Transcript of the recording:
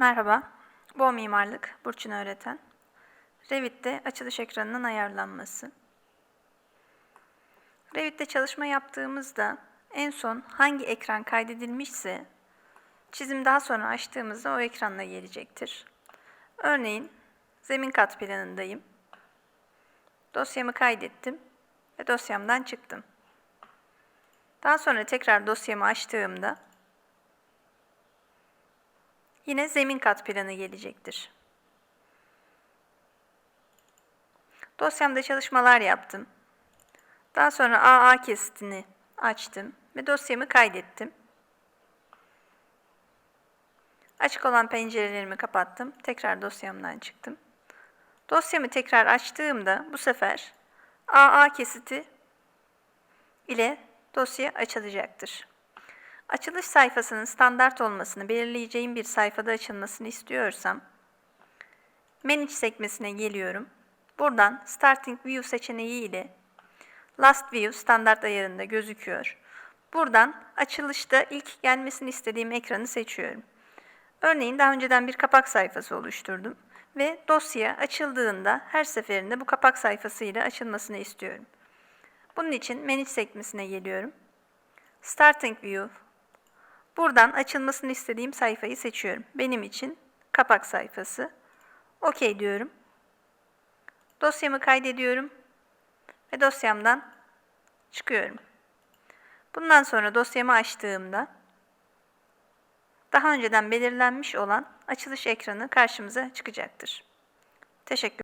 Merhaba, Bo Mimarlık, Burçin Öğreten. Revit'te açılış ekranının ayarlanması. Revit'te çalışma yaptığımızda en son hangi ekran kaydedilmişse çizim daha sonra açtığımızda o ekranla gelecektir. Örneğin zemin kat planındayım. Dosyamı kaydettim ve dosyamdan çıktım. Daha sonra tekrar dosyamı açtığımda yine zemin kat planı gelecektir. Dosyamda çalışmalar yaptım. Daha sonra AA kesitini açtım ve dosyamı kaydettim. Açık olan pencerelerimi kapattım. Tekrar dosyamdan çıktım. Dosyamı tekrar açtığımda bu sefer AA kesiti ile dosya açılacaktır. Açılış sayfasının standart olmasını belirleyeceğim bir sayfada açılmasını istiyorsam Manage sekmesine geliyorum. Buradan Starting View seçeneği ile Last View standart ayarında gözüküyor. Buradan açılışta ilk gelmesini istediğim ekranı seçiyorum. Örneğin daha önceden bir kapak sayfası oluşturdum ve dosya açıldığında her seferinde bu kapak sayfasıyla açılmasını istiyorum. Bunun için Manage sekmesine geliyorum. Starting View. Buradan açılmasını istediğim sayfayı seçiyorum. Benim için kapak sayfası. OK diyorum. Dosyamı kaydediyorum ve dosyamdan çıkıyorum. Bundan sonra dosyamı açtığımda daha önceden belirlenmiş olan açılış ekranı karşımıza çıkacaktır. Teşekkür